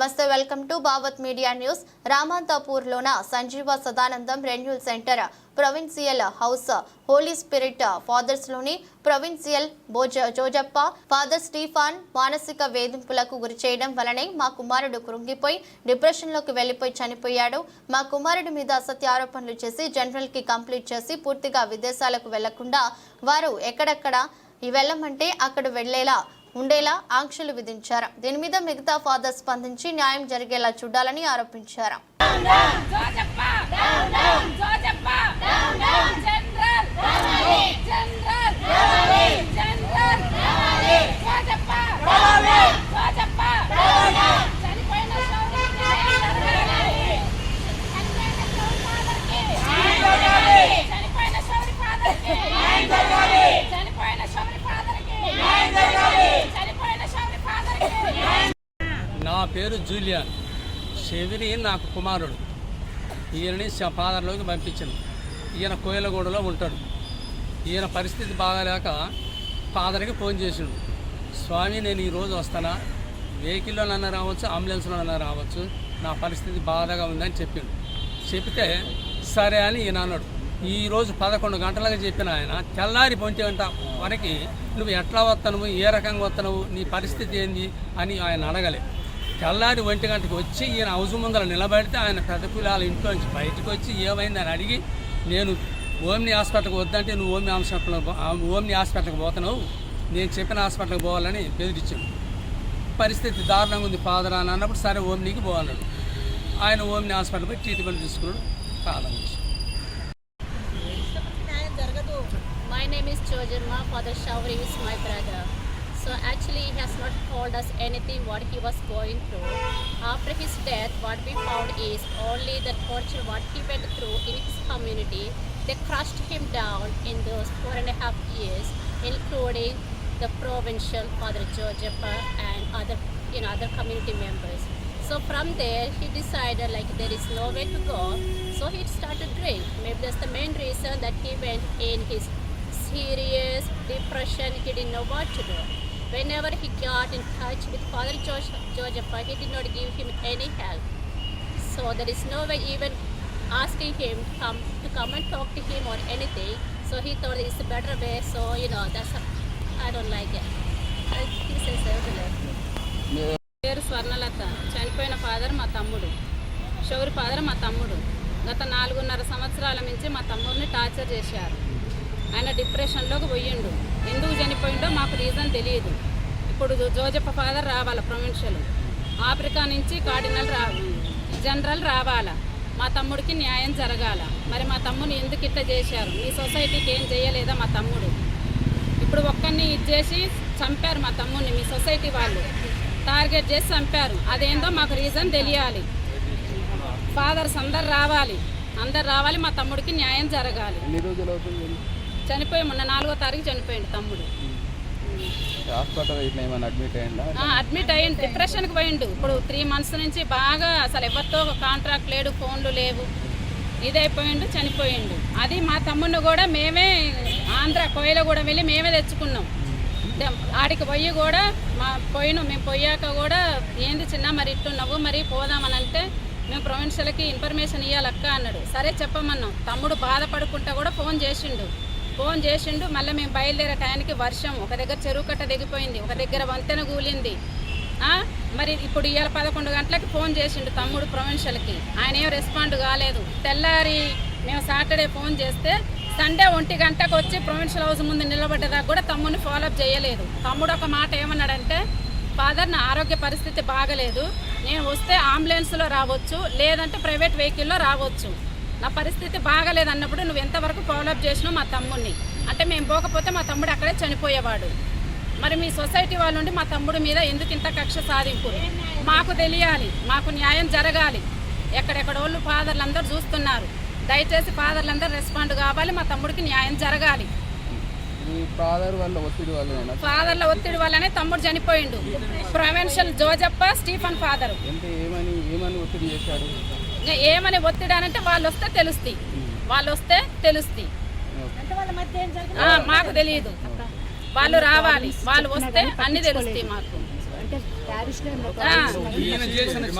నమస్తే welcome to Bhavat media news. రామాంతాపూర్లోన Sanjeeva Sadanandam renewal centre provincial house holy spirit ఫాదర్స్లోని provincial బోజ Jojappa father Stephen మానసిక వేధింపులకు గురి చేయడం వలనే మా కుమారుడు కృంగిపోయి డిప్రెషన్లోకి వెళ్ళిపోయి చనిపోయాడు. మా కుమారుడి మీద అసత్య ఆరోపణలు చేసి జనరల్కి కంప్లీట్ చేసి పూర్తిగా విదేశాలకు వెళ్ళకుండా వారు ఎక్కడెక్కడ వెళ్ళమంటే అక్కడ వెళ్ళేలా ఉండేలా ఆంక్షలు విధించారు దీని మీద మిగతా ఫాదర్ స్పందించి న్యాయం జరిగేలా చూడాలని ఆరోపించారు జనరల్ జోజప్ప జోజప్ప చనిపోయిన సోదరుడికి చనిపోయిన సోదరి ఫాదర్కి చనిపోయిన సోదరి ఫాదర్కి చనిపోయిన సోదరి ఫాదర్కి నా పేరు జూలియన్ షెవిరి నాకు కుమారుడు. ఈయనని ఫాదర్లోకి పంపించాను. ఈయన కోయలగూడలో ఉంటాడు. ఈయన పరిస్థితి బాగాలేక ఫాదర్కి ఫోన్ చేసిండు స్వామి నేను ఈరోజు వస్తానా? వెహికల్లోనన్నా రావచ్చు అంబులెన్స్లోనన్నా రావచ్చు. నా పరిస్థితి బాధగా ఉందని చెప్పిండు. చెప్తే సరే అని ఈయన అన్నాడు. ఈరోజు పదకొండు గంటలకు చెప్పిన ఆయన తెల్లారి పొంటి గంట వరకు నువ్వు ఎట్లా వస్తావు ఏ రకంగా వస్తావు నీ పరిస్థితి ఏంది? అని ఆయన అడగలే. తెల్లారి ఒంటి గంటకు వచ్చి ఈయన హౌస్ ముందర నిలబడితే ఆయన పెద్ద పిల్లల ఇంట్లో నుంచి బయటకు వచ్చి ఏమైందని అడిగి నేను ఓమ్ని హాస్పిటల్కి వద్దంటే నువ్వు ఓమ్ని హాస్పిటల్ ఓమ్ని హాస్పిటల్కి పోతున్నావు. నేను చెప్పిన హాస్పిటల్కి పోవాలని బెదిరించాను పరిస్థితి దారుణంగా ఉంది ఫాదర్ అని అన్నప్పుడు సరే ఓమ్నీకి పోవాలన్నాడు. ఆయన ఓమ్ని హాస్పిటల్ పోయి ట్రీట్మెంట్ తీసుకున్నాడు కాలం My name is Chojanma. Father Shauri is my brother. So actually, he has not told us anything what he was going through. After his death, what we found is only the torture what he went through in his community. They crushed him down in those four and a half years, including the provincial Father Jojappa and other, you know, other community members. So from there, he decided like there is no way to go. So he started drink. Maybe that's the main reason that he went in his serious depression. He didn't know what to do. Whenever he got in touch with Father Joseph, he did not give him any help. So there is no way even asking him to come to come and talk to him or anything. So he thought it's a better way. So you know that's a, I don't like it. I think it's a పేరు స్వర్ణలత చనిపోయిన father మా తమ్ముడు Shouri father మా తమ్ముడు గత నాలుగున్నర సంవత్సరాల నుంచి మా తమ్ముడిని టార్చర్ చేశారు ఆయన డిప్రెషన్లోకి పోయిండు. ఎందుకు చనిపోయిండో మాకు రీజన్ తెలియదు. ఇప్పుడు జోజప్ప ఫాదర్ రావాలా ప్రొవిన్షియల్ ఆఫ్రికా నుంచి కార్డినల్ రా జనరల్ రావాలా? మా తమ్ముడికి న్యాయం జరగాల? మరి మా తమ్ముని ఎందుకు ఇట్లా చేశారు? మీ సొసైటీకి ఏం చేయలేదా మా తమ్ముడు? ఇప్పుడు ఒక్కరిని ఇచ్చేసి చంపారు మా తమ్ముడిని మీ సొసైటీ వాళ్ళు. టార్గెట్ చేసి చంపారు. అదేందో మాకు రీజన్ తెలియాలి. ఫాదర్స్ అందరు రావాలి. అందరు రావాలి మా తమ్ముడికి న్యాయం జరగాలి. ఎన్ని రోజులు అవుతుంది? చనిపోయి. మొన్న నాలుగో తారీఖు చనిపోయింది తమ్ముడు. హాస్పిటల్ ఇట్లా ఏమైనా అడ్మిట్ అయ్యిందా అడ్మిట్ అయ్యింది డిప్రెషన్కి పోయిండు. ఇప్పుడు త్రీ మంత్స్ నుంచి బాగా అసలు ఎవరితో కాంట్రాక్ట్ లేడు ఫోన్లు లేవు. ఇదైపోయిండు చనిపోయిండు. అది మా తమ్ముడిని కూడా మేమే ఆంధ్ర కోయిల కూడా వెళ్ళి మేమే తెచ్చుకున్నాం. ఆడికి పోయి కూడా మా పోయిన. మేము పోయాక కూడా ఏంది చిన్న మరి ఇట్టున్నావు మరి పోదామని అంటే మేము ప్రొవిన్షియల్కి ఇన్ఫర్మేషన్ ఇవ్వాలక్క అన్నాడు. సరే చెప్పమన్నాం. తమ్ముడు బాధపడుకుంటా కూడా ఫోన్ చేసిండు. ఫోన్ చేసిండు మళ్ళీ మేము బయలుదేరే టయానికి వర్షం ఒక దగ్గర చెరువు కట్ట దిగిపోయింది ఒక దగ్గర వంతెన కూలింది. మరి ఇప్పుడు ఇవాళ పదకొండు గంటలకు ఫోన్ చేసిండు తమ్ముడు ప్రొవిన్షియల్కి. ఆయన ఏం రెస్పాండ్ కాలేదు. తెల్లారి మేము సాటర్డే ఫోన్ చేస్తే సండే ఒంటి గంటకు వచ్చి ప్రొవిన్షియల్ హౌస్ ముందు నిలబడ్డదాకా కూడా తమ్ముడిని ఫాలోఅప్ చేయలేదు. తమ్ముడు ఒక మాట ఏమన్నాడంటే ఫాదర్ నా ఆరోగ్య పరిస్థితి బాగలేదు. నేను వస్తే అంబులెన్స్లో రావచ్చు లేదంటే ప్రైవేట్ వెహికల్లో రావచ్చు. నా పరిస్థితి బాగలేదు అన్నప్పుడు నువ్వు ఎంతవరకు ఫాలోఅప్ చేసినావు మా తమ్ముడిని అంటే మేము పోకపోతే మా తమ్ముడు అక్కడే చనిపోయేవాడు. మరి మీ సొసైటీ వాళ్ళ మా తమ్ముడి మీద ఎందుకు ఇంత కక్ష సాధింపు? మాకు తెలియాలి మాకు న్యాయం జరగాలి. ఎక్కడెక్కడ వాళ్ళు ఫాదర్లు అందరూ చూస్తున్నారు. దయచేసి ఫాదర్లు అందరూ రెస్పాండ్ కావాలి మా తమ్ముడికి న్యాయం జరగాలి. ఫాదర్ల ఒత్తిడి వల్లనే తమ్ముడు చనిపోయిండు. Provincial Jojappa Stephen father. అంటే ఏమని ఏమని ఒత్తిడి చేశారు ఏమని ఒత్తిడి అనంటే వాళ్ళు వస్తే తెలుస్తాయి. వాళ్ళు వస్తే తెలుస్తాయి ఆ, మాకు తెలియదు. వాళ్ళు రావాలి. వాళ్ళు వస్తే అన్ని తెలుస్తాయి మాకు.